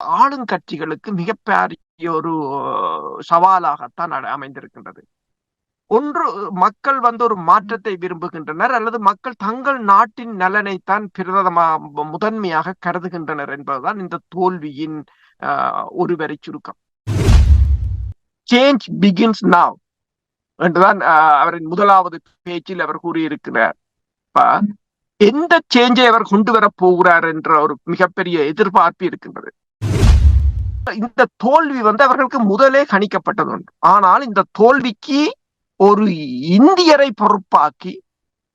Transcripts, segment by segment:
ஆளுங்கட்சிகளுக்கு மிகப்பெரிய ஒரு சவாலாகத்தான் அமைந்திருக்கின்றது. ஒன்று மக்கள் வந்து ஒரு மாற்றத்தை விரும்புகின்றனர் அல்லது மக்கள் தங்கள் நாட்டின் நலனைத்தான் பிரதமா முதன்மையாக கருதுகின்றனர் என்பதுதான் இந்த தோல்வியின் ஒரு வரி சுருக்கம். சேஞ்ச் பிகின்ஸ் நாவ் என்றுதான் அவரின் முதலாவது பேச்சில் அவர் கூறியிருக்கிறார். எந்த சேஞ்சை அவர் கொண்டு வர போகிறார் என்ற ஒரு மிகப்பெரிய எதிர்பார்ப்பு இருக்கின்றது. இந்த தோல்வி வந்து அவர்களுக்கு முதலே கணிக்கப்பட்டது ஒன்று ஆனால் இந்த தோல்விக்கு ஒரு இந்தியரை பொறுப்பாக்கி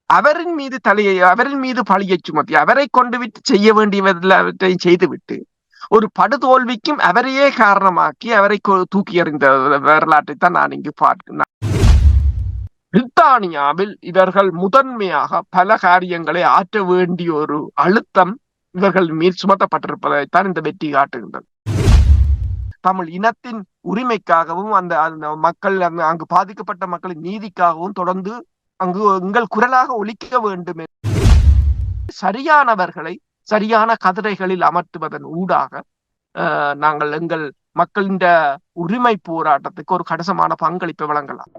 அவரின் மீது தலையை அவரின் மீது பழியை சுமத்தி அவரை கொண்டு விட்டு செய்ய வேண்டியவற்றை செய்துவிட்டு ஒரு படுதோல்விக்கும் அவரையே காரணமாக்கி அவரை தூக்கி எறிந்த வரலாற்றை தான் நான் இங்கு பார்க்கிறேன் பிரித்தானியாவில் இவர்கள் முதன்மையாக பல காரியங்களை ஆற்ற வேண்டிய ஒரு அழுத்தம் இவர்கள் மீது சுமத்தப்பட்டிருப்பதைத்தான் இந்த வெற்றி காட்டுகின்றது. தமிழ் இனத்தின் உரிமைக்காகவும் அந்த மக்கள் அங்கு பாதிக்கப்பட்ட மக்களின் நீதிக்காகவும் தொடர்ந்து அங்கு எங்கள் குரலாக ஒழிக்க வேண்டும் சரியானவர்களை சரியான கதிரைகளில் அமர்த்துவதன் ஊடாக நாங்கள் எங்கள் மக்களின் உரிமை போராட்டத்துக்கு ஒரு கடைசமான பங்களிப்பை வழங்கலாம்.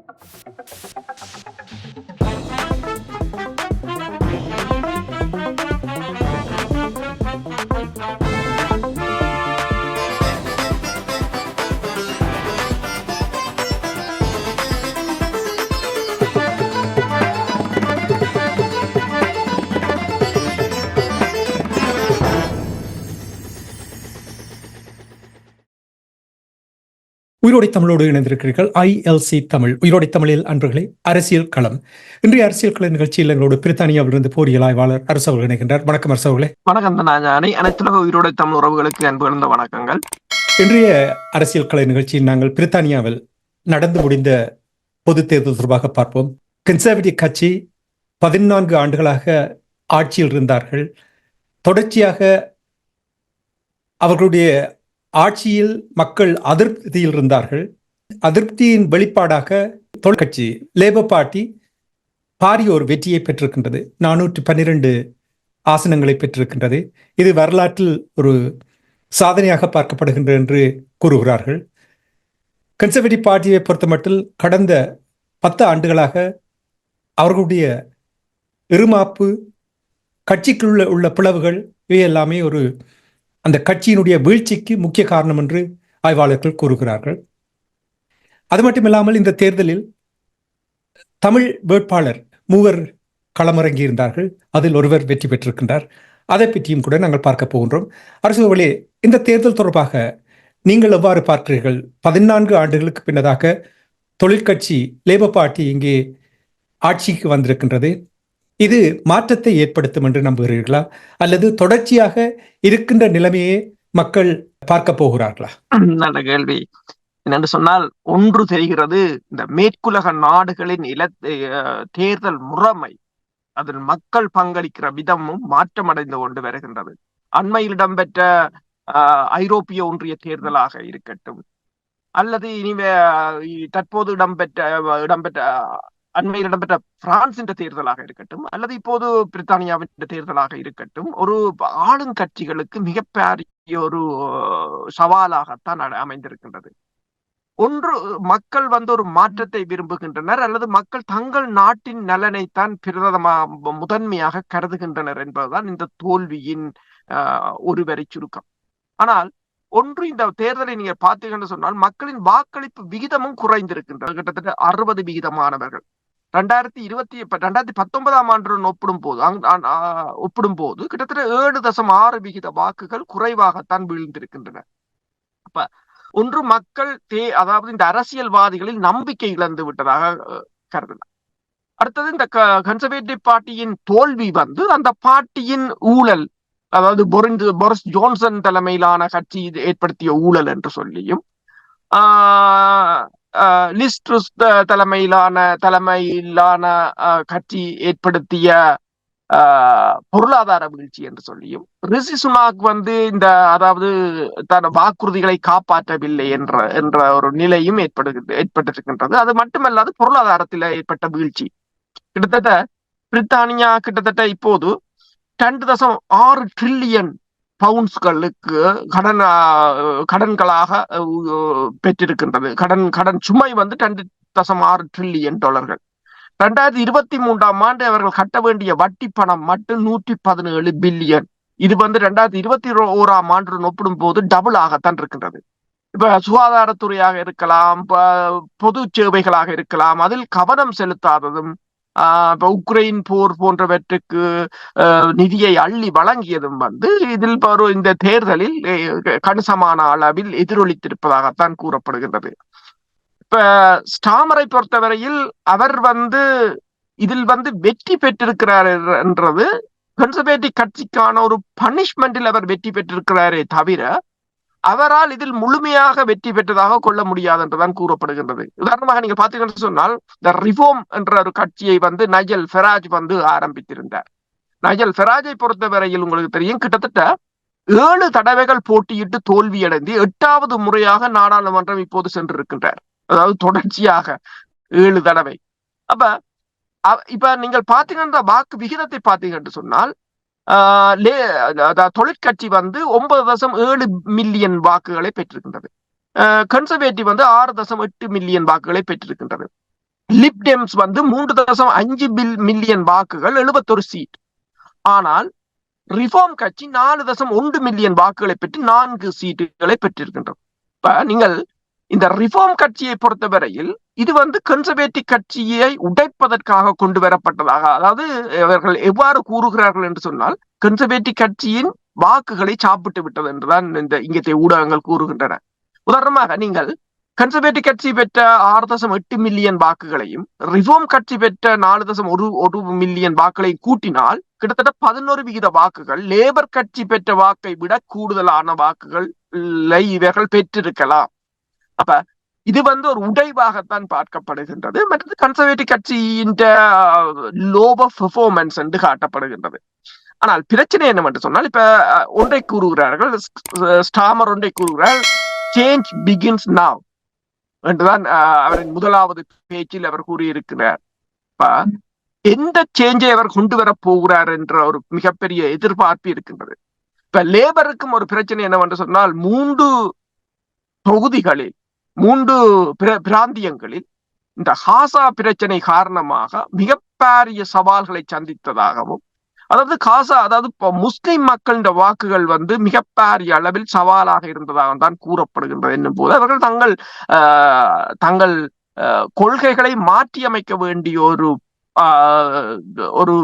உயிரோடை தமிழோடு இணைந்திருக்கிறீர்கள். ஐஎல்சி தமிழ். உயிரோடை தமிழில் அன்பர்களே அரசியல் களம். இன்றைய அரசியல் கள நிகழ்ச்சியில் எங்களோடு பிரித்தானியாவிலிருந்து போரியல் ஆய்வாளர் அரசு அவர்கள் இணைகின்றார். வணக்கம் அரசு அவர்களே. வணக்கம் அனைத்துலக உயிரோடை தமிழ் உறவுகளுக்கு அன்பு இருந்த வணக்கங்கள். இன்றைய அரசியல் கலை நிகழ்ச்சியில் நாங்கள் பிரித்தானியாவில் நடந்து முடிந்த பொது தேர்தல் தொடர்பாக பார்ப்போம். கன்சர்வேட்டிவ் கட்சி பதினான்கு ஆண்டுகளாக ஆட்சியில் இருந்தார்கள். தொடர்ச்சியாக அவர்களுடைய ஆட்சியில் மக்கள் அதிருப்தியில் இருந்தார்கள். அதிருப்தியின் வெளிப்பாடாக தொழிற்கட்சி லேபர் பார்ட்டி பாரிய ஒரு வெற்றியை பெற்றிருக்கின்றது. நானூற்று பன்னிரண்டு ஆசனங்களை பெற்றிருக்கின்றது. இது வரலாற்றில் ஒரு சாதனையாக பார்க்கப்படுகின்றது என்று கூறுகிறார்கள். கன்சர்வேட்டிவ் பார்ட்டியை பொறுத்தமட்டில் கடந்த பத்து ஆண்டுகளாக அவர்களுடைய இருமாப்பு கட்சிக்குள்ள உள்ள பிளவுகள் இவை எல்லாமே ஒரு அந்த கட்சியினுடைய வீழ்ச்சிக்கு முக்கிய காரணம் என்று ஆய்வாளர்கள் கூறுகிறார்கள். அது மட்டுமில்லாமல் இந்த தேர்தலில் தமிழ் வேட்பாளர் மூவர் களமிறங்கி இருந்தார்கள் அதில் ஒருவர் வெற்றி பெற்றிருக்கின்றார். அதை பற்றியும் கூட நாங்கள் பார்க்க போகின்றோம். அரசுகளே இந்த தேர்தல் தொடர்பாக நீங்கள் எவ்வாறு பார்க்கிறீர்கள்? பதினான்கு ஆண்டுகளுக்கு பின்னதாக தொழிற்கட்சி லேபர் பார்ட்டி இங்கே ஆட்சிக்கு வந்திருக்கின்றது. இது மாற்றத்தை ஏற்படுத்தும் என்று நம்புகிறீர்களா? அல்லது தொடர்ச்சியாக இருக்கின்ற நிலைமையே மக்கள் பார்க்க போகிறார்களா? நல்ல கேள்வி. என்னென்று சொன்னால் ஒன்று தெரிகிறது இந்த மேற்குலக நாடுகளின் இல தேர்தல் முறைமை அதில் மக்கள் பங்களிக்கிற விதமும் மாற்றமடைந்து கொண்டு வருகின்றது. அண்மையில் இடம்பெற்ற ஐரோப்பிய ஒன்றிய தேர்தலாக இருக்கட்டும். அல்லது இனிமே தற்போது இடம்பெற்ற இடம்பெற்ற அண்மையில் இடம்பெற்ற பிரான்சின் தேர்தலாக இருக்கட்டும் அல்லது இப்போது பிரித்தானியாவின் தேர்தலாக இருக்கட்டும் ஒரு ஆளுங்கட்சிகளுக்கு மிகப்பெரிய ஒரு சவாலாகத்தான் அமைந்திருக்கின்றது. ஒன்று மக்கள் வந்து ஒரு மாற்றத்தை விரும்புகின்றனர் அல்லது மக்கள் தங்கள் நாட்டின் நலனைத்தான் பிரதமா முதன்மையாக கருதுகின்றனர் என்பதுதான் இந்த தோல்வியின் ஒரு வரி சுருக்கம். ஆனால் ஒன்று இந்த தேர்தலை நீங்க பார்த்தீங்கன்னு சொன்னால் மக்களின் வாக்களிப்பு விகிதமும் குறைந்திருக்கின்றது. கிட்டத்தட்ட அறுபது விகிதமானவர்கள் ரெண்டாயிரத்தி இருபத்தி ரெண்டாயிரத்தி பத்தொன்பதாம் ஆண்டுடன் ஒப்பிடும் போது ஒப்பிடும் போது கிட்டத்தட்ட ஏழு தசம் ஆறு விகித வாக்குகள் குறைவாகத்தான் வீழ்ந்திருக்கின்றன. அப்ப ஒன்று மக்கள் தே அதாவது இந்த அரசியல்வாதிகளில் நம்பிக்கை இழந்து விட்டதாக கருதலாம். அடுத்தது இந்த கன்சர்வேட்டிவ் பார்ட்டியின் தோல்வி வந்து அந்த பார்ட்டியின் ஊழல் அதாவது பொரிந்து பொரிஸ் ஜோன்சன் தலைமையிலான கட்சி ஏற்படுத்திய ஊழல் என்று சொல்லியும் லிஸ்ட்ருஸ் தலைமையிலான தலைமையிலான கட்சி ஏற்படுத்திய பொருளாதார வீழ்ச்சி என்று சொல்லியும் ரிஷி சுனாக் வந்து இந்த அதாவது தன் வாக்குறுதிகளை காப்பாற்றவில்லை என்ற என்ற ஒரு நிலையும் ஏற்படு ஏற்பட்டிருக்கின்றது. அது மட்டுமல்லாது பொருளாதாரத்தில் ஏற்பட்ட வீழ்ச்சி. கிட்டத்தட்ட பிரித்தானியா கிட்டத்தட்ட இப்போது ரெண்டு தசம் ஆறு ட்ரில்லியன் பவுன்ஸ்களுக்கு கடன் கடன்களாக பெற்றிருக்கின்றது. கடன் கடன் சுமை வந்து ரெண்டு தசம் ஆறு ட்ரில்லியன் டாலர்கள் ரெண்டாயிரத்தி இருபத்தி மூன்றாம் ஆண்டு அவர்கள் கட்ட வேண்டிய வட்டி பணம் மட்டும் நூற்றி பதினேழு பில்லியன். இது வந்து ரெண்டாயிரத்தி இருபத்தி ஓராம் ஆண்டுடன் ஒப்பிடும் போது டபுள் ஆகத்தான் இருக்கின்றது. இப்ப சுகாதாரத்துறையாக இருக்கலாம் பொது சேவைகளாக இருக்கலாம் அதில் கவனம் செலுத்தாததும் இப்ப உக்ரைன் போர் போன்றவற்றுக்கு நிதியை அள்ளி வழங்கியதும் வந்து இதில் ஒரு இந்த தேர்தலில் கணிசமான அளவில் எதிரொலித்திருப்பதாகத்தான் கூறப்படுகின்றது. இப்ப ஸ்டாமரை பொறுத்தவரையில் அவர் வந்து இதில் வந்து வெற்றி பெற்றிருக்கிறார் என்றது கன்சர்வேட்டிவ் கட்சிக்கான ஒரு பனிஷ்மெண்டில் அவர் வெற்றி பெற்றிருக்கிறாரே தவிர அவரால் இதில் முழுமையாக வெற்றி பெற்றதாக கொள்ள முடியாது என்றுதான் கூறப்படுகின்றது. உதாரணமாக நீங்க பாத்தீங்கன்னு சொன்னால் த ரிஃபோம் என்ற ஒரு கட்சியை வந்து நஜல் ஃபெராஜ் வந்து ஆரம்பித்திருந்தார். நஜல் ஃபெராஜை பொறுத்தவரையில் உங்களுக்கு தெரியும் கிட்டத்தட்ட ஏழு தடவைகள் போட்டியிட்டு தோல்வியடைந்து எட்டாவது முறையாக நாடாளுமன்றம் இப்போது சென்றிருக்கின்றார். அதாவது தொடர்ச்சியாக ஏழு தடவை. அப்ப இப்ப நீங்கள் பாத்தீங்கன்னா வாக்கு விகிதத்தை பாத்தீங்கன்னு சொன்னால் தொழிற்கட்சி வந்து ஒன்பது தசம் ஏழு மில்லியன் வாக்குகளை பெற்றிருக்கின்றது. கன்சர்வேட்டிவ் வந்து ஆறு தசம் எட்டு மில்லியன் வாக்குகளை பெற்றிருக்கின்றது. லிப்டெம்ஸ் வந்து மூன்று தசம் அஞ்சு பில் மில்லியன் வாக்குகள் எழுபத்தொரு சீட். ஆனால் ரிஃபார்ம் கட்சி நாலு தசம் ஒன்று மில்லியன் வாக்குகளை பெற்று நான்கு சீட்டுகளை பெற்றிருக்கின்றது. இப்ப நீங்கள் இந்த ரிஃபார்ம் கட்சியை பொறுத்தவரையில் இது வந்து கன்சர்வேட்டிவ் கட்சியை உடைப்பதற்காக கொண்டு வரப்பட்டதாக அதாவது அவர்கள் எவ்வாறு கூறுகிறார்கள் என்று சொன்னால் கன்சர்வேட்டிவ் கட்சியின் வாக்குகளை சாப்பிட்டு விட்டது என்றுதான் இந்த இங்கத்தை ஊடகங்கள் கூறுகின்றன. உதாரணமாக நீங்கள் கன்சர்வேட்டிவ் கட்சி பெற்ற ஆறு தசம் எட்டு மில்லியன் வாக்குகளையும் ரிஃபார்ம் கட்சி பெற்ற நாலு தசம் ஒரு ஒரு மில்லியன் வாக்குகளையும் கூட்டினால் கிட்டத்தட்ட பதினோரு விகித வாக்குகள் லேபர் கட்சி பெற்ற வாக்கை விட கூடுதலான வாக்குகளை இவர்கள் பெற்றிருக்கலாம். அப்ப இது வந்து ஒரு உடைவாகத்தான் பார்க்கப்படுகின்றது. மற்றது கன்சர்வேட்டிவ் கட்சியின் லோப பெர்ஃபார்மன்ஸ் என்று காட்டப்படுகின்றது. ஆனால் பிரச்சனை என்னவென்று சொன்னால் இப்ப ஒன்றை கூறுகிறார்கள் ஸ்டாமர் ஒன்றை கூறுகிறார் சேஞ்ச் பிகின்ஸ் நாவ் என்றுதான் அவரின் முதலாவது பேச்சில் அவர் கூறியிருக்கிறார். எந்த சேஞ்சை அவர் கொண்டு வர போகிறார் என்ற ஒரு மிகப்பெரிய எதிர்பார்ப்பு இருக்கின்றது. இப்ப லேபருக்கும் ஒரு பிரச்சனை என்னவென்று சொன்னால் மூன்று தொகுதிகளில் மூன்று பிராந்தியங்களில் இந்த காசா பிரச்சனை காரணமாக மிகப்பெரிய சவால்களை சந்தித்ததாகவும் அதாவது காசா அதாவது முஸ்லிம் மக்களின் வாக்குகள் வந்து மிகப்பெரிய அளவில் சவாலாக இருந்ததாக தான் கூறப்படுகின்றது என்னும் போது அவர்கள் தங்கள் தங்கள் கொள்கைகளை மாற்றி அமைக்க வேண்டிய ஒரு ஒரு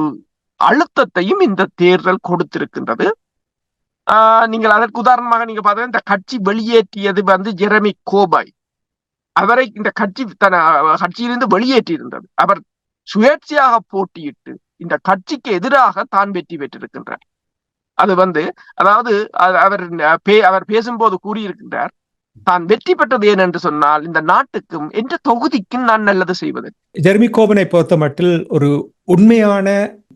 அழுத்தத்தையும் இந்த தேர்தல் கொடுத்திருக்கின்றது. நீங்கள் அதற்கு உதாரணமாக நீங்க பார்த்தீங்கன்னா இந்த கட்சி வெளியேற்றியது வந்து ஜெரமி கோபாய். அவரை இந்த கட்சி தன கட்சியிலிருந்து வெளியேற்றி இருந்தது அவர் சுயேட்சையாக போட்டியிட்டு இந்த கட்சிக்கு எதிராக தான் வெற்றி பெற்றிருக்கின்றார். அது வந்து அதாவது அவர் அவர் பேசும்போது கூறியிருக்கின்றார் தான் வெற்றி பெற்றது ஏன் என்று சொன்னால் இந்த நாட்டுக்கும் என்ற தொகுதிக்கும் நான் நல்லது செய்வது ஜெர்மி கோபனை பொறுத்த மட்டில் ஒரு உண்மையான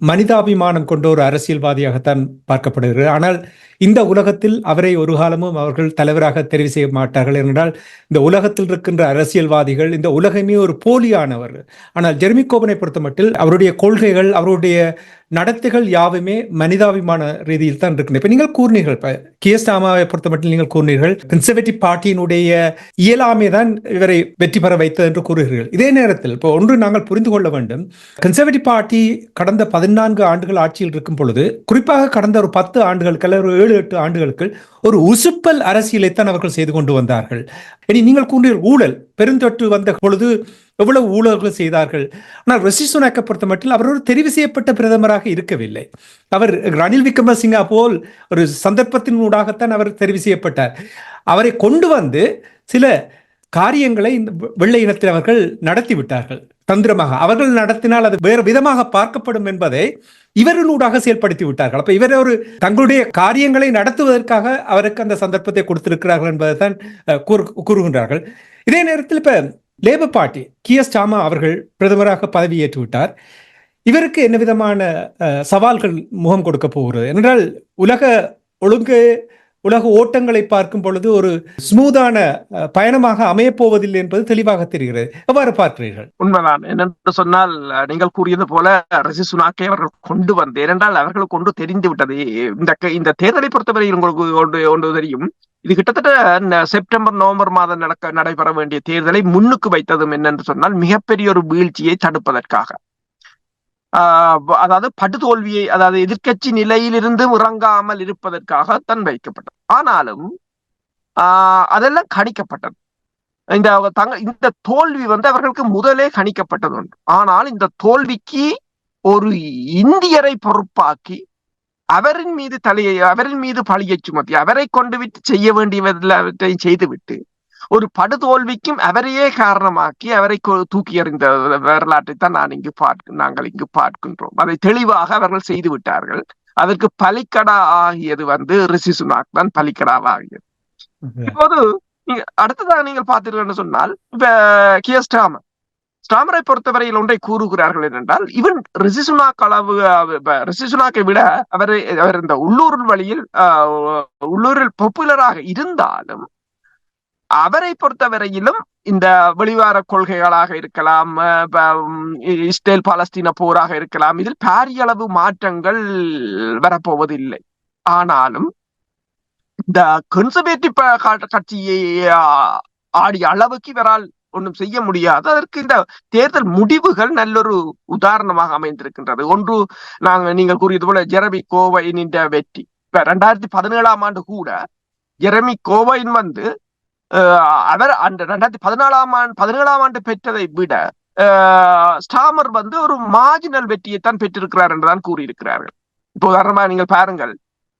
மனிதாபிமானம் கொண்ட ஒரு அரசியல்வாதியாகத்தான் பார்க்கப்படுகிறது. ஆனால் இந்த உலகத்தில் அவரை ஒரு காலமும் அவர்கள் தலைவராக தெரிவு செய்ய மாட்டார்கள் என்றால் இந்த உலகத்தில் இருக்கின்ற அரசியல்வாதிகள் இந்த உலகமே ஒரு போலியானவர். ஆனால் ஜெர்மி கோபனை பொறுத்த மட்டில் அவருடைய கொள்கைகள் அவருடைய நடத்தைகள் யாவுமே மனிதாபிமான ரீதியில் தான் இருக்கின்றன. இப்போ நீங்கள் கூறினீர்கள் இப்ப கியஸ்டாமாவை பொறுத்த மட்டும் நீங்கள் கூறினீர்கள் கன்சர்வேட்டிவ் பார்ட்டியினுடைய இயலாமை தான் இவரை வெற்றி பெற வைத்தது என்று கூறுகிறீர்கள். இதே நேரத்தில் இப்போ ஒன்று நாங்கள் புரிந்து கொள்ள வேண்டும் கன்சர்வேட்டிவ் பார்ட்டி கடந்த பதினான்கு ஆண்டுகள் ஆட்சியில் இருக்கும் பொழுது குறிப்பாக கடந்த ஒரு பத்து ஆண்டுகளுக்கு ஒரு ஏழு எட்டு ஆண்டுகளுக்கு ஒரு உசுப்பல் அரசியலைத்தான் அவர்கள் செய்து கொண்டு வந்தார்கள். இனி நீங்கள் கூறிய ஊழல் பெருந்தொற்று வந்த பொழுது எவ்வளவு ஊழல்கள் செய்தார்கள்? ஆனால் ரிஷி சுனாக்கை பொறுத்த மட்டும் அவர் ஒரு தெரிவு செய்யப்பட்ட பிரதமராக இருக்கவில்லை. அவர் ரணில் விக்ரமசிங்கா போல் ஒரு சந்தர்ப்பத்தின் ஊடாகத்தான் அவர் தெரிவு செய்யப்பட்டார். அவரை கொண்டு வந்து சில காரியங்களை இந்த வெள்ளை இனத்தில் அவர்கள் நடத்தி விட்டார்கள். தந்திரமாக. அவர்கள் நடத்தினால் அது வேறு விதமாக பார்க்கப்படும் என்பதை இவர்களூடாக செயல்படுத்தி விட்டார்கள். அப்ப இவர் ஒரு தங்களுடைய காரியங்களை நடத்துவதற்காக அவருக்கு அந்த சந்தர்ப்பத்தை கொடுத்திருக்கிறார்கள் என்பதை தான் கூறுகின்றார்கள். இதே நேரத்தில் இப்ப லேபர் பார்ட்டி கியஸ் சாமா அவர்கள் பிரதமராக பதவியேற்று விட்டார் இவருக்கு என்ன விதமான சவால்கள் முகம் கொடுக்க போகிறது? என்றால் உலக ஒழுங்கு உலக ஓட்டங்களை பார்க்கும் பொழுது ஒரு ஸ்மூதான பயணமாக அமையப்போவதில்லை என்பது தெளிவாக தெரிகிறது. எவ்வாறு பார்க்கிறீர்கள்? உண்மைதான். என்னென்று சொன்னால் நீங்கள் கூறியது போல ரிஷி சுனாக்கை அவர்கள் கொண்டு வந்து ஏனென்றால் அவர்களுக்கு கொண்டு தெரிந்து விட்டது. இந்த இந்த தேர்தலை பொறுத்தவரை உங்களுக்கு ஒன்று ஒன்று தெரியும். இது கிட்டத்தட்ட செப்டம்பர் நவம்பர் மாதம் நடக்க நடைபெற வேண்டிய தேர்தலை முன்னுக்கு வைத்ததும் என்னென்று சொன்னால் மிகப்பெரிய ஒரு வீழ்ச்சியை தடுப்பதற்காக. அதாவது படுதோல்வியை அதாவது எதிர்க்கட்சி நிலையிலிருந்து இறங்காமல் இருப்பதற்காக தன் வைக்கப்பட்டது. ஆனாலும் ஆஹ் அதெல்லாம் கணிக்கப்பட்டது. இந்த தங்க இந்த தோல்வி வந்து அவர்களுக்கு முதலே கணிக்கப்பட்டது ஒன்று. ஆனால் இந்த தோல்விக்கு ஒரு இந்தியரை பொறுப்பாக்கி அவரின் மீது தலையை அவரின் மீது பழியை சுமத்தி அவரை கொண்டு விட்டு செய்ய வேண்டியவற்றை செய்துவிட்டு ஒரு படுதோல்விக்கும் அவரையே காரணமாக்கி அவரை தூக்கி எறிந்த வரலாற்றை தான் நான் இங்கு பார்க்க நாங்கள் இங்கு பார்க்கின்றோம். அதை தெளிவாக அவர்கள் செய்து விட்டார்கள். அதற்கு பலிக்கடா ஆகியது வந்து ரிஷி சுனாக் தான் பலிக்கடாவாகியது. இப்போது அடுத்ததாக நீங்கள் பார்த்தீர்கள் சொன்னால் இப்ப கே. ஸ்டாமர். ஸ்டாமரை பொறுத்தவரையில் ஒன்றை கூறுகிறார்கள் என்னென்றால் இவன் ரிசிசுனாக் அளவு ரிசிசுனாக்கை விட அவர் அவர் இந்த உள்ளூர் வழியில் உள்ளூரில் பாப்புலராக இருந்தாலும் அவரை பொறுத்தவரையிலும் இந்த வெளிவார கொள்கைகளாக இருக்கலாம் இஸ்ரேல் பாலஸ்தீன போராக இருக்கலாம் இதில் பாரியளவு மாற்றங்கள் வரப்போவதில்லை. ஆனாலும் இந்த கன்சர்வேட்டிவ் கட்சியை ஆடிய அளவுக்கு இவரால் ஒன்றும் செய்ய முடியாது. அதற்கு இந்த தேர்தல் முடிவுகள் நல்லொரு உதாரணமாக அமைந்திருக்கின்றது. ஒன்று நாங்க நீங்கள் கூறியது போல ஜெரமி கோவையின் வெற்றி. இப்ப ரெண்டாயிரத்தி பதினேழாம் ஆண்டு கூட ஜெரமி கோவையின் வந்து அவர் அந்த ரெண்டாயிரத்தி பதினாலாம் ஆண்டு பதினேழாம் ஆண்டு பெற்றதை விட ஸ்டாமர் வந்து ஒரு மார்ஜினல் வெற்றியைத்தான் பெற்றிருக்கிறார் என்றுதான் கூறியிருக்கிறார்கள். இப்போ உதாரணமா நீங்கள் பாருங்கள்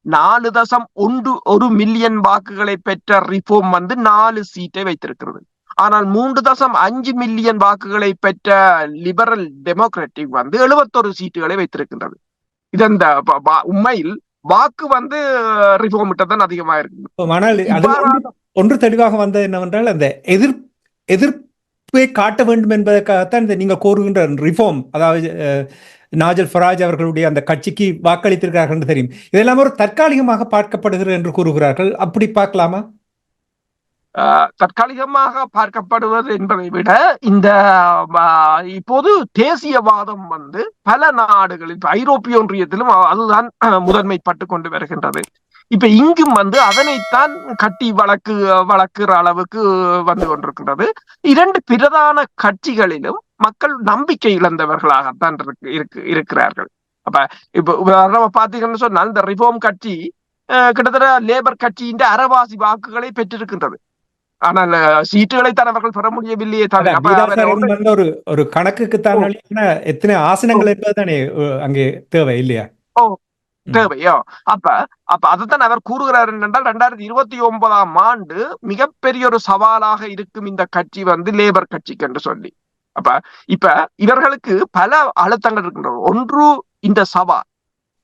நாலு தசம் ஒன்று ஒரு மில்லியன் வாக்குகளை பெற்ற ரிஃபார்ம் வந்து நாலு சீட்டை வைத்திருக்கிறது. ஆனால் மூன்று தசம் அஞ்சு மில்லியன் வாக்குகளை பெற்ற லிபரல் டெமோக்ராட்டிக் வந்து எழுபத்தொரு சீட்டுகளை வைத்திருக்கின்றது. இது அந்த உண்மையில் வாக்கு வந்து ரிஃபார்ம் தான் அதிகமா இருக்கு ஒன்று- தெளிவாக வந்தது என்னவென்றால் அந்த எதிர் எதிர்ப்பை காட்ட வேண்டும் என்பதற்காகத்தான் இந்த நீங்கள் கூறுகின்ற ரிஃபார்ம் அதாவது நாஜல் ஃபராஜ் அவர்களுடைய அந்த கட்சிக்கு வாக்களித்திருக்கிறார்கள் என்று தெரியும். இதெல்லாம் ஒரு தற்காலிகமாக பார்க்கப்படுகிறது என்று கூறுகிறார்கள். அப்படி பார்க்கலாமா? ஆஹ் தற்காலிகமாக பார்க்கப்படுவது என்பதை விட இந்த இப்போது தேசியவாதம் வந்து பல நாடுகளில் ஐரோப்பிய ஒன்றியத்திலும் அதுதான் முதன்மை முதன்மைப்பட்டு கொண்டு வருகின்றது. இப்ப இங்கும் வந்து அதனைத்தான் கட்டி வழக்கு வளர்க்கிற அளவுக்கு வந்து கொண்டிருக்கின்றது. இரண்டு பிரதான கட்சிகளிலும் மக்கள் நம்பிக்கை இழந்தவர்களாகத்தான் இருக்கு இருக்கு இருக்கிறார்கள். அப்ப இப்ப உதாரணமா பாத்தீங்கன்னு சொன்னால் இந்த ரிஃபார்ம் கட்சி கிட்டத்தட்ட லேபர் கட்சியின் அறவாசி வாக்குகளை பெற்றிருக்கின்றது. ஆனால் சீட்டுகளை தான் அவர்கள் பெற முடியவில்லையே தவிர ஒரு ஒரு கணக்குக்கு தான் ஓ. எத்தனை ஆசனங்கள் என்பதுதானே அங்கே தேவை இல்லையா? தேவையோ? அப்ப அப்ப அதைத்தான் அவர் கூறுகிறார் என்றால் ரெண்டாயிரத்தி இருபத்தி ஒன்பதாம் ஆண்டு மிகப்பெரிய ஒரு சவாலாக இருக்கும் இந்த கட்சி வந்து லேபர் கட்சிக்கு என்று சொல்லி. அப்ப இப்ப இவர்களுக்கு பல அழுத்தங்கள் இருக்கின்றன. ஒன்று இந்த சவால்.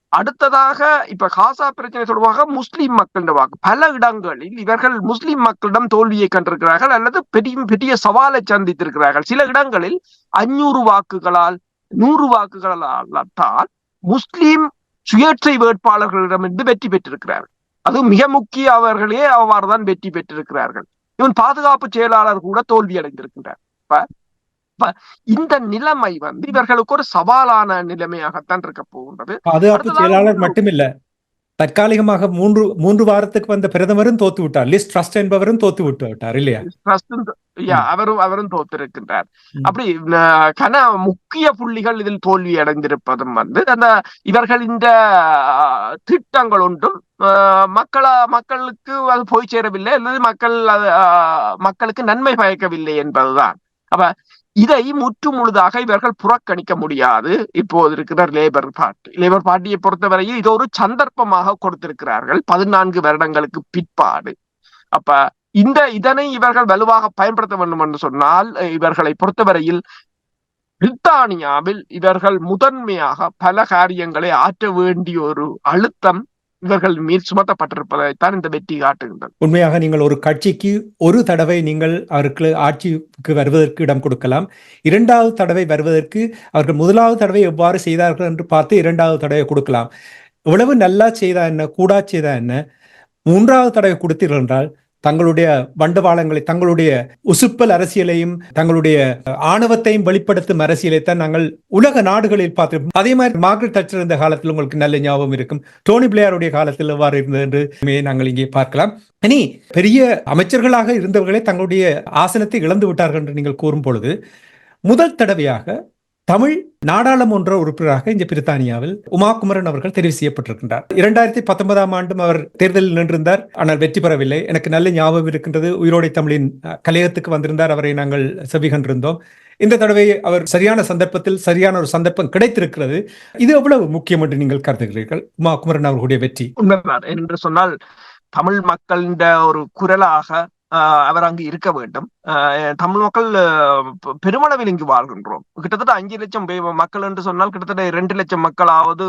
அடுத்ததாக இப்ப காசா பிரச்சனை தொடர்பாக முஸ்லிம் மக்களின் வாக்கு. பல இடங்களில் இவர்கள் முஸ்லிம் மக்களிடம் தோல்வியை கண்டிருக்கிறார்கள் அல்லது பெரிய பெரிய சவாலை சந்தித்திருக்கிறார்கள். சில இடங்களில் அஞ்சூறு வாக்குகளால் நூறு வாக்குகளால் தான் முஸ்லிம் சுயேட்சை வேட்பாளர்களிடமிருந்து வெற்றி பெற்றிருக்கிறார்கள். அது மிக முக்கிய அவர்களே அவ்வாறுதான் வெற்றி பெற்றிருக்கிறார்கள். இவன் பாதுகாப்பு செயலாளர் கூட தோல்வி அடைந்திருக்கின்றார். இந்த நிலைமை வந்து இவர்களுக்கு ஒரு சவாலான நிலைமையாகத்தான் இருக்க போகின்றது. பாதுகாப்பு செயலாளர் மட்டுமில்ல தற்காலிகமாக மூன்று மூன்று வாரத்துக்கு வந்த பிரதமரும் தோத்து விட்டார். லிஸ் ட்ரஸ்ட் என்பவரும் தோத்து விட்டு விட்டார் இல்லையா? அவரும் அவரும் தோத்திருக்கின்றார். அப்படி கன முக்கிய புள்ளிகள் இதில் தோல்வி அடைந்திருப்பதும் வந்து அந்த இவர்கள் இந்த திட்டங்கள் ஒன்றும் மக்களா மக்களுக்கு அது போய் சேரவில்லை அல்லது மக்கள் மக்களுக்கு நன்மை பயக்கவில்லை என்பதுதான். அப்ப இதை முற்று முழுதாக இவர்கள் புறக்கணிக்க முடியாது. இப்போது இருக்கிற லேபர் பார்ட்டி லேபர் பார்ட்டியை பொறுத்தவரையில் இது ஒரு சந்தர்ப்பமாக கொடுத்திருக்கிறார்கள். பதினான்கு வருடங்களுக்கு பிற்பாடு. அப்ப இந்த இதனை இவர்கள் வலுவாக பயன்படுத்த வேண்டும் என்று சொன்னால் இவர்களை பொறுத்தவரையில் பிரித்தானியாவில் இவர்கள் முதன்மையாக பல காரியங்களை ஆற்ற வேண்டிய ஒரு அழுத்தம் இவர்கள் மீது சுமத்தப்பட்டிருப்பதைத்தான் இந்த வெற்றி காட்டுகின்றது. உண்மையாக நீங்கள் ஒரு கட்சிக்கு ஒரு தடவை நீங்கள் அவருக்கு ஆட்சிக்கு வருவதற்கு இடம் கொடுக்கலாம். இரண்டாவது தடவை வருவதற்கு அவர்கள் முதலாவது தடவை எவ்வாறு செய்தார்கள் என்று பார்த்து இரண்டாவது தடவை கொடுக்கலாம். எவ்வளவு நல்லா செய்தா என்ன கூடா செய்தா என்ன? மூன்றாவது தடவை கொடுத்தீர்கள் என்றால் தங்களுடைய வண்டவாளங்களை தங்களுடைய உசுப்பல் அரசியலையும் தங்களுடைய ஆணவத்தையும் வெளிப்படுத்தும் அரசியலை தான் நாங்கள் உலக நாடுகளில் பார்த்திருப்போம். அதே மாதிரி மார்க்ரெட் தச்சர் இருந்த காலத்தில் உங்களுக்கு நல்ல ஞாபகம் இருக்கும். டோனி பிளேயருடைய காலத்தில் எவ்வாறு இருந்தது என்று நாங்கள் இங்கே பார்க்கலாம். இனி பெரிய அமைச்சர்களாக இருந்தவர்களே தங்களுடைய ஆசனத்தை இழந்து விட்டார்கள் என்று நீங்கள் கூறும் பொழுது முதல் தடவையாக தமிழ் நாடாளுமன்ற உறுப்பினராக இந்த பிரித்தானியாவில் உமா குமரன் அவர்கள் தெரிவு செய்யப்பட்டிருக்கின்றார். இரண்டாயிரத்தி பத்தொன்பதாம் ஆண்டும் அவர் தேர்தலில் நின்றிருந்தார். ஆனால் வெற்றி பெறவில்லை. எனக்கு நல்ல ஞாபகம் இருக்கின்றது. உயிரோடை தமிழின் கலையகத்துக்கு வந்திருந்தார். அவரை நாங்கள் செவி கண்டிருந்தோம் இந்த தடவை அவர் சரியான சந்தர்ப்பத்தில் சரியான ஒரு சந்தர்ப்பம் கிடைத்திருக்கிறது. இது எவ்வளவு முக்கியம் என்று நீங்கள் கருதுகிறீர்கள்? உமா குமரன் அவர்களுடைய வெற்றி. உண்மைதான். என்று சொன்னால் தமிழ் மக்களின் ஒரு குரலாக அவர் அங்கு இருக்க வேண்டும். தமிழ் மக்கள் பெருமளவில் இங்கு வாழ்கின்றோம். கிட்டத்தட்ட அஞ்சு லட்சம் மக்கள் என்று சொன்னால் கிட்டத்தட்ட இரண்டு லட்சம் மக்களாவது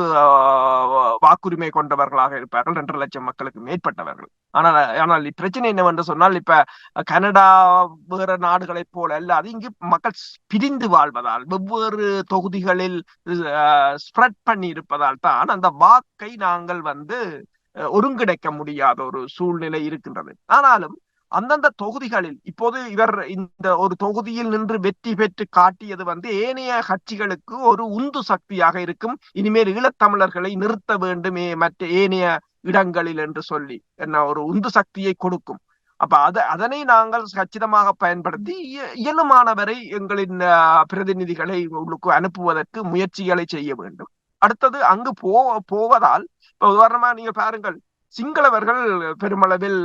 வாக்குரிமை கொண்டவர்களாக இருப்பார்கள். இரண்டு லட்சம் மக்களுக்கு மேற்பட்டவர்கள். ஆனால் ஆனால் இப்பிரச்சனை என்னவென்று சொன்னால் இப்ப கனடா வேற நாடுகளைப் போல அல்லாது இங்கு மக்கள் பிரிந்து வாழ்வதால் வெவ்வேறு தொகுதிகளில் ஸ்ப்ரெட் பண்ணி இருப்பதால் தான் அந்த வாக்கை நாங்கள் வந்து ஒருங்கிணைக்க முடியாத ஒரு சூழ்நிலை இருக்கின்றது. ஆனாலும் அந்தந்த தொகுதிகளில் இப்போது இவர் இந்த ஒரு தொகுதியில் நின்று வெற்றி பெற்று காட்டியது வந்து ஏனைய கட்சிகளுக்கு ஒரு உந்து சக்தியாக இருக்கும். இனிமேல் ஈழத்தமிழர்களை நிறுத்த வேண்டுமே மற்ற ஏனைய இடங்களில் என்று சொல்லி என்ன ஒரு உந்து சக்தியை கொடுக்கும். அப்ப அத அதனை நாங்கள் கச்சிதமாக பயன்படுத்தி இயலுமானவரை எங்களின் பிரதிநிதிகளை உங்களுக்கு அனுப்புவதற்கு முயற்சிகளை செய்ய வேண்டும். அடுத்தது அங்கு போ போவதால் இப்ப உதாரணமா நீங்க பாருங்கள் சிங்களவர்கள் பெருமளவில்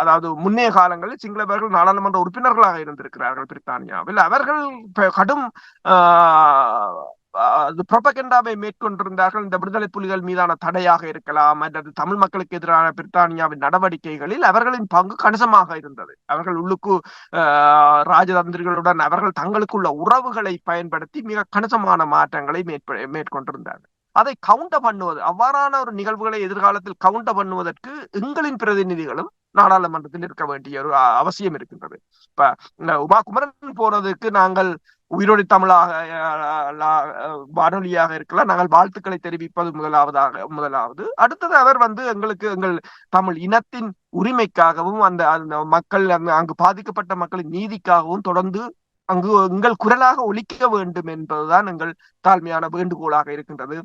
அதாவது முன்னைய காலங்களில் சிங்களவர்கள் நாடாளுமன்ற உறுப்பினர்களாக இருந்திருக்கிறார்கள் பிரித்தானியாவில். அவர்கள் கடும் புரபகண்டாவை மேற்கொண்டிருந்தார்கள். இந்த விடுதலை புலிகள் மீதான தடையாக இருக்கலாம் அல்லது தமிழ் மக்களுக்கு எதிரான பிரித்தானியாவின் நடவடிக்கைகளில் அவர்களின் பங்கு கணிசமாக இருந்தது. அவர்கள் உள்ளுக்கு ராஜதந்திரிகளுடன் அவர்கள் தங்களுக்குள்ள உறவுகளை பயன்படுத்தி மிக கணிசமான மாற்றங்களை மேற்கொண்டிருந்தார்கள். அதை கவுண்டர் பண்ணுவது. அவ்வாறான ஒரு நிகழ்வுகளை எதிர்காலத்தில் கவுண்டர் பண்ணுவதற்கு எங்களின் பிரதிநிதிகளும் நாடாளுமன்றத்தில் இருக்க வேண்டிய ஒரு அவசியம் இருக்கின்றது. இப்ப உமா குமரன் போனதுக்கு நாங்கள் உயிரோடி தமிழாக வானொலியாக இருக்கலாம். நாங்கள் வாழ்த்துக்களை தெரிவிப்பது முதலாவதாக முதலாவது. அடுத்தது அவர் வந்து எங்களுக்கு எங்கள் தமிழ் இனத்தின் உரிமைக்காகவும் அந்த அந்த மக்கள் அங்கு பாதிக்கப்பட்ட மக்களின் நீதிக்காகவும் தொடர்ந்து அங்கு எங்கள் குரலாக ஒழிக்க வேண்டும் என்பதுதான் எங்கள் தாழ்மையான வேண்டுகோளாக இருக்கின்றது.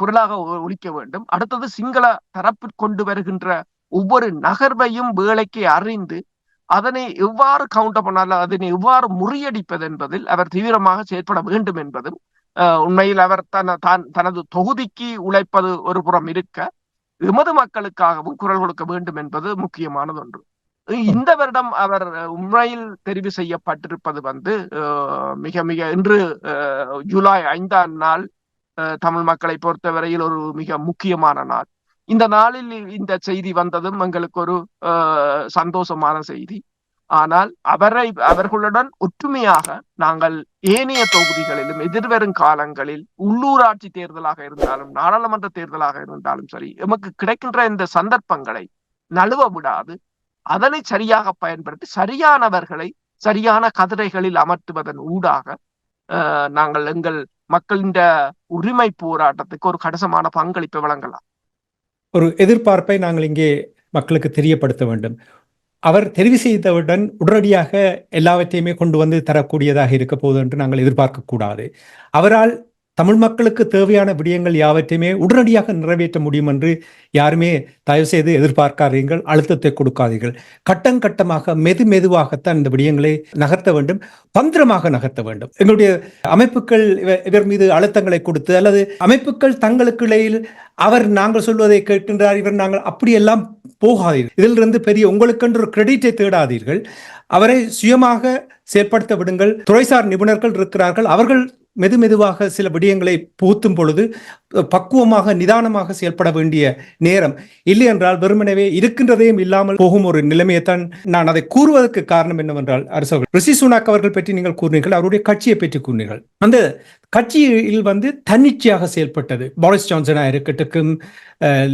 குரலாக ஒழிக்க வேண்டும். அடுத்தது சிங்கள தரப்பு கொண்டு வருகின்ற ஒவ்வொரு நகர்வையும் வேலைக்கு அறிந்து அதனை எவ்வாறு கவுண்டர் பண்ணாலும் அதனை எவ்வாறு முறியடிப்பது என்பதில் அவர் தீவிரமாக செயற்பட வேண்டும் என்பதும் உண்மையில் அவர் தன தான் தனது தொகுதிக்கு உழைப்பது ஒரு புறம் இருக்க எமது மக்களுக்காகவும் குரல் கொடுக்க வேண்டும் என்பது முக்கியமானது ஒன்று. இந்த வருடம் அவர் உண்மையில் தெரிவு செய்யப்பட்டிருப்பது வந்து மிக மிக இன்று ஜூலை ஐந்தாம் நாள் தமிழ் மக்களை பொறுத்தவரையில் ஒரு மிக முக்கியமான நாள். இந்த நாளில் இந்த செய்தி வந்ததும் எங்களுக்கு ஒரு சந்தோஷமான செய்தி. ஆனால் அவரை அவர்களுடன் ஒற்றுமையாக நாங்கள் ஏனைய தொகுதிகளிலும் எதிர்வரும் காலங்களில் உள்ளூராட்சி தேர்தலாக இருந்தாலும் நாடாளுமன்ற தேர்தலாக இருந்தாலும் சரி எமக்கு கிடைக்கின்ற இந்த சந்தர்ப்பங்களை நழுவ விடாது. அதனை சரியாக பயன்படுத்தி சரியானவர்களை சரியான கதிரைகளில் அமர்த்துவதன் ஊடாக நாங்கள் எங்கள் மக்களின் உரிமை போராட்டத்துக்கு ஒரு கடைசமான பங்களிப்பை வழங்கலாம். ஒரு எதிர்பார்ப்பை நாங்கள் இங்கே மக்களுக்கு தெரியப்படுத்த வேண்டும். அவர் தெரிவு செய்தவுடன் உடனடியாக எல்லாவற்றையுமே கொண்டு வந்து தரக்கூடியதாக இருக்க போகுது என்று நாங்கள் எதிர்பார்க்க கூடாது. அவரால் தமிழ் மக்களுக்கு தேவையான விடயங்கள் யாவற்றையுமே உடனடியாக நிறைவேற்ற முடியும் என்று யாருமே தயவு செய்து எதிர்பார்க்காதீர்கள் அழுத்தத்தை கொடுக்காதீர்கள். கட்டம் கட்டமாக மெது மெதுவாகத்தான் இந்த விடயங்களை நகர்த்த வேண்டும் பந்திரமாக நகர்த்த வேண்டும். எங்களுடைய அமைப்புகள் இவர் மீது அழுத்தங்களை கொடுத்து அல்லது அமைப்புகள் தங்களுக்கு இடையில் அவர் நாங்கள் சொல்வதை கேட்கின்றார் இவர் நாங்கள் அப்படியெல்லாம் போகாதீர்கள். இதிலிருந்து பெரிய உங்களுக்கென்று ஒரு கிரெடிட்டை தேடாதீர்கள். அவரை சுயமாக செயற்படுத்த விடுங்கள். துறைசார் நிபுணர்கள் இருக்கிறார்கள். அவர்கள் மெது மெதுவாக சில விடயங்களை புகுத்தும் பொழுது பக்குவமாக நிதானமாக செயல்பட வேண்டிய நேரம். இல்லை என்றால் வெறுமனவே இருக்கின்றதையும் இல்லாமல் போகும் ஒரு நிலைமையைத்தான் நான் அதை கூறுவதற்கு காரணம் என்னவென்றால் அரசர்கள். ரிஷி சுனாக் அவர்கள் பற்றி நீங்கள் கூறினீர்கள் அவருடைய கட்சியை பற்றி கூறினீர்கள். அந்த கட்சியில் வந்து தன்னிச்சையாக செயல்பட்டது. பாரிஸ் ஜான்சனா இருக்கட்டும்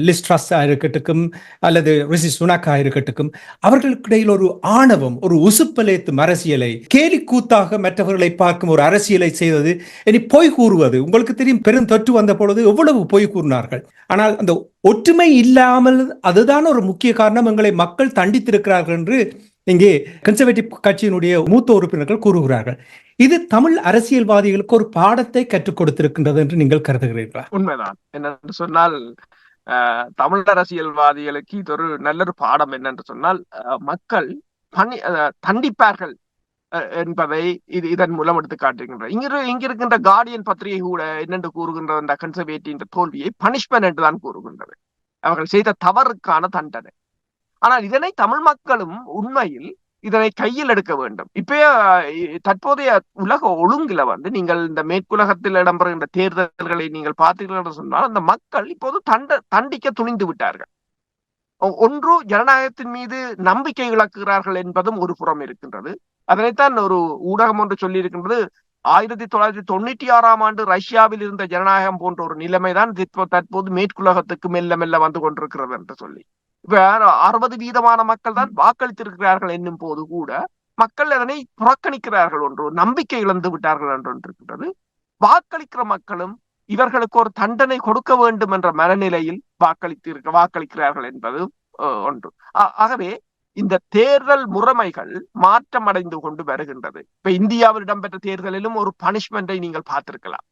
லிஸ்ட்ராஸா இருக்கட்டும் அல்லது ரிஷி சுனாக்கா இருக்கட்டும் அவர்களுக்கிடையில் ஒரு ஆணவம் ஒரு உசுப்பலேத்தும் அரசியலை கேலி கூத்தாக மற்றவர்களை பார்க்கும் ஒரு அரசியலை செய்வது இனி பொய் கூறுவது உங்களுக்கு தெரியும் பெரும் தொற்று வந்த பொழுது எவ்வளவு பொய் கூறினார்கள். ஆனால் அந்த ஒற்றுமை இல்லாமல் அதுதான் ஒரு முக்கிய காரணம். எங்களை மக்கள் தண்டித்திருக்கிறார்கள் என்று இங்கே கன்சர்வேட்டிவ் கட்சியினுடைய மூத்த உறுப்பினர்கள் கூறுகிறார்கள். இது தமிழ் அரசியல்வாதிகளுக்கு ஒரு பாடத்தை கற்றுக் கொடுத்திருக்கின்றது என்று நீங்கள் கருதுகிறீர்களா? உண்மைதான். என்னென்று சொன்னால் தமிழ் அரசியல்வாதிகளுக்கு இது ஒரு நல்ல ஒரு பாடம் என்னென்று சொன்னால் அஹ், மக்கள் பணி அஹ், தண்டிப்பார்கள் அஹ், என்பதை இது இதன் மூலம் எடுத்து காட்டுகின்ற இங்கிருக்கின்ற கார்டியன் பத்திரிகை கூட என்னென்று கூறுகின்ற அந்த கன்சர்வேட்டிவ் தோல்வியை பனிஷ்மெண்ட் என்று தான் கூறுகின்றது. அவர்கள் செய்த தவறுக்கான தண்டனை. ஆனால் இதனை தமிழ் மக்களும் உண்மையில் இதனை கையில் எடுக்க வேண்டும். இப்பயே தற்போதைய உலக ஒழுங்குல வந்து நீங்கள் இந்த மேற்குலகத்தில் இடம்பெறுகின்ற தேர்தல்களை நீங்கள் பார்த்தீர்கள் என்று சொன்னால் அந்த மக்கள் இப்போது தண்ட தண்டிக்க துணிந்து விட்டார்கள். ஒன்று ஜனநாயகத்தின் மீது நம்பிக்கை இழக்கிறார்கள் என்பதும் ஒரு புறம் இருக்கின்றது. அதனைத்தான் ஒரு ஊடகம் ஒன்று சொல்லி இருக்கின்றது ஆயிரத்தி தொள்ளாயிரத்தி தொண்ணூற்றி ஆறாம் ஆண்டு ரஷ்யாவில் இருந்த ஜனநாயகம் போன்ற ஒரு நிலைமைதான் தற்போது மேற்குலகத்துக்கு மெல்ல மெல்ல வந்து கொண்டிருக்கிறது என்று சொல்லி. இப்ப அறுபது வீதமான மக்கள் தான் வாக்களித்திருக்கிறார்கள் என்னும் போது கூட மக்கள் அதனை புறக்கணிக்கிறார்கள் ஒன்று நம்பிக்கை இழந்து விட்டார்கள் என்று வாக்களிக்கிற மக்களும் இவர்களுக்கு ஒரு தண்டனை கொடுக்க வேண்டும் என்ற மனநிலையில் வாக்களித்து வாக்களிக்கிறார்கள் என்பது ஒன்று. ஆகவே இந்த தேர்தல் முறைமைகள் மாற்றம் அடைந்து கொண்டு வருகின்றது. இப்ப இந்தியாவில் இடம்பெற்ற தேர்தலிலும் ஒரு பனிஷ்மெண்டை நீங்கள் பார்த்திருக்கலாம்.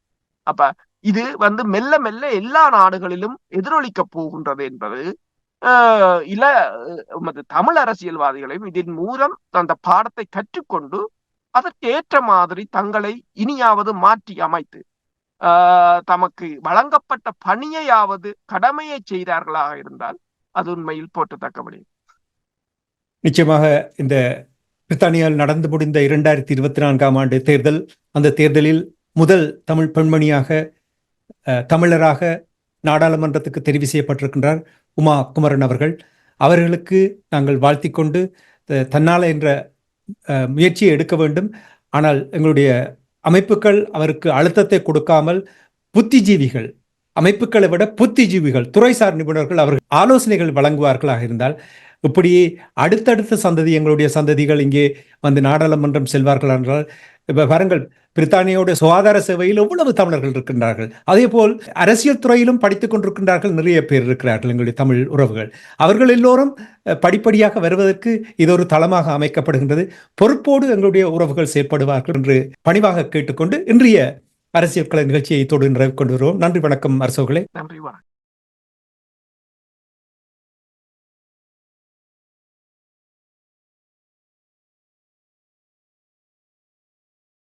அப்ப இது வந்து மெல்ல மெல்ல எல்லா நாடுகளிலும் எதிரொலிக்க போகின்றது என்பது இல்ல இல தமிழ் அரசியல்வாதிகளையும் இதன் மூலம் அந்த பாடத்தை கற்றுக்கொண்டு அதற்கு ஏற்ற மாதிரி தங்களை இனியாவது மாற்றி அமைத்து ஆஹ் தமக்கு வழங்கப்பட்ட பணியையாவது கடமையை செய்தார்களாக இருந்தால் அது உண்மையில் போற்றத்தக்கபடி நிச்சயமாக இந்த பிரித்தானியாவில் நடந்து முடிந்த இரண்டாயிரத்தி இருபத்தி நான்காம் ஆண்டு தேர்தல் அந்த தேர்தலில் முதல் தமிழ் பெண்மணியாக அஹ், தமிழராக நாடாளுமன்றத்துக்கு தெரிவு செய்யப்பட்டிருக்கின்றார். உமா குமரன் அவர்கள் அவர்களுக்கு நாங்கள் வாழ்த்தி கொண்டு தன்னால் என்ற முயற்சியை எடுக்க வேண்டும். ஆனால் எங்களுடைய அமைப்புகள் அவருக்கு அழுத்தத்தை கொடுக்காமல் புத்திஜீவிகள் அமைப்புகளை விட புத்திஜீவிகள் துறைசார் நிபுணர்கள் அவர்கள் ஆலோசனைகள் வழங்குவார்களாக இருந்தால் இப்படி அடுத்தடுத்த சந்ததி எங்களுடைய சந்ததிகள் இங்கே வந்து நாடாளுமன்றம் செல்வார்கள் என்றால் இப்போ பாருங்கள் பிரித்தானியோட சுகாதார சேவையில் எவ்வளவு தமிழர்கள் இருக்கின்றார்கள். அதே போல் அரசியல் துறையிலும் படித்துக் கொண்டிருக்கின்றார்கள் நிறைய பேர் இருக்கிறார்கள் எங்களுடைய தமிழ் உறவுகள். அவர்கள் எல்லோரும் அஹ், படிப்படியாக வருவதற்கு இது ஒரு தளமாக அமைக்கப்படுகின்றது. பொறுப்போடு எங்களுடைய உறவுகள் செயற்படுவார்கள் என்று பணிவாக கேட்டுக்கொண்டு இன்றைய அரசியல் கலை நிகழ்ச்சியை தொடர்ந்து கொண்டு வருவோம். நன்றி வணக்கம் அரசோகளே நன்றி வணக்கம்.